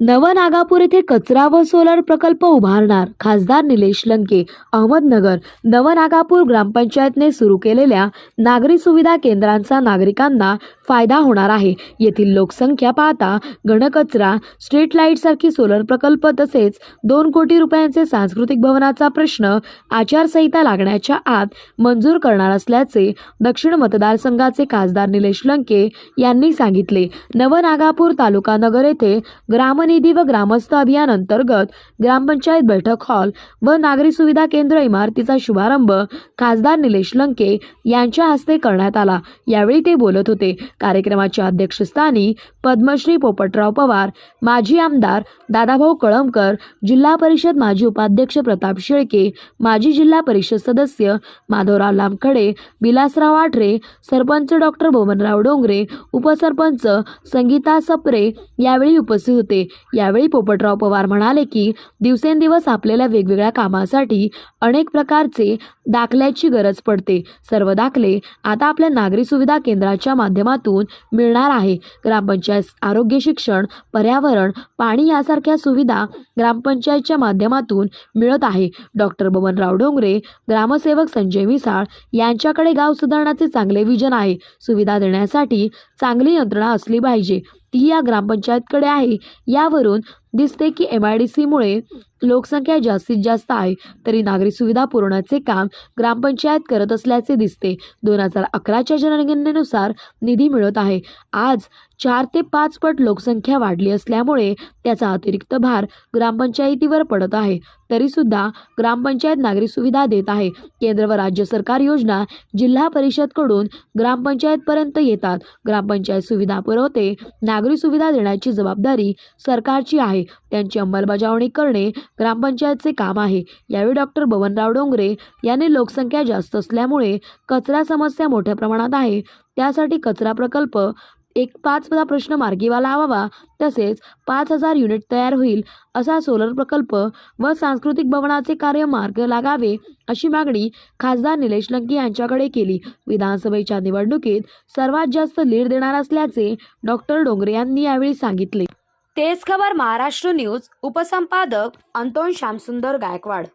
नवनागापूर येथे कचरा व सोलर प्रकल्प उभारणार खासदार निलेश लंके. अहमदनगर नवनागापूर ग्रामपंचायतने सुरू केलेल्या नागरी सुविधा केंद्रांचा नागरिकांना फायदा होणार आहे. येथील लोकसंख्या पाहता घनकचरा स्ट्रीट लाइट सारखी सोलर प्रकल्प तसेच दोन कोटी रुपयांचे सांस्कृतिक भवनाचा प्रश्न आचारसंहिता लागण्याच्या आत मंजूर करणार असल्याचे दक्षिण मतदारसंघाचे खासदार निलेश लंके यांनी सांगितले. नवनागापूर तालुका नगर येथे निधी व ग्रामस्थ अभियान अंतर्गत ग्रामपंचायत बैठक हॉल व नागरी सुविधा केंद्र इमारतीचा शुभारंभ खासदार निलेश लंके यांच्या हस्ते करण्यात आला. यावेळी ते बोलत होते. कार्यक्रमाच्या अध्यक्षस्थानी पद्मश्री पोपटराव पवार माजी आमदार दादाभाऊ कळमकर जिल्हा परिषद माजी उपाध्यक्ष प्रताप शेळके माजी जिल्हा परिषद सदस्य माधवराव लामखडे विलासराव आठरे सरपंच डॉक्टर बबनराव डोंगरे उपसरपंच संगीता सप्रे यावेळी उपस्थित होते. यावेळी पोपटराव पवार म्हणाले की दिवसेंदिवस आपल्याला वेगवेगळ्या कामासाठी अनेक प्रकारचे दाखल्याची गरज पडते. सर्व दाखले आता आपल्या नागरी सुविधा केंद्राच्या माध्यमातून मिळणार आहे. ग्रामपंचायत आरोग्य शिक्षण पर्यावरण पाणी यासारख्या सुविधा ग्रामपंचायतच्या माध्यमातून मिळत आहे. डॉक्टर बबनराव डोंगरे ग्रामसेवक संजय मिसाळ यांच्याकडे गाव सुधारण्याचे चांगले विजन आहे. सुविधा देण्यासाठी चांगली यंत्रणा असली पाहिजे. ती या ग्रामपंचायतकडे आहे. यावरून दिसते की एम आय डी सीमुळे लोकसंख्या जास्तीत जास्त आहे तरी नागरी सुविधा पुरवण्याचे काम ग्रामपंचायत करत असल्याचे दिसते. दोन हजार अकराच्या जनगणनेनुसार निधी मिळत आहे. आज चार ते पाच पट लोकसंख्या वाढली असल्यामुळे त्याचा अतिरिक्त भार ग्रामपंचायतीवर पडत आहे. तरीसुद्धा ग्रामपंचायत नागरी सुविधा देत आहे. केंद्र व राज्य सरकार योजना जिल्हा परिषदकडून ग्रामपंचायतपर्यंत येतात. ग्रामपंचायत सुविधा पुरवते नागरी सुविधा देण्याची जबाबदारी सरकारची आहे. त्यांची अंमलबजावणी करणे ग्रामपंचायतचे काम आहे. यावेळी डॉक्टर बबनराव डोंगरे यांनी लोकसंख्या जास्त असल्यामुळे कचरा समस्या मोठ्या प्रमाणात आहे. त्यासाठी कचरा प्रकल्प एक पाचचा प्रश्न मार्गीवा लावावा तसेच पाच हजार युनिट तयार होईल असा सोलर प्रकल्प व सांस्कृतिक भवनाचे कार्य मार्ग लागावे अशी मागणी खासदार निलेश लंके यांच्याकडे केली. विधानसभेच्या निवडणुकीत सर्वात जास्त लीड देणार असल्याचे डॉक्टर डोंगरे यांनी यावेळी सांगितले. तेज खबर महाराष्ट्र न्यूज उपसंपादक अंतोन श्यामसुंदर गायकवाड.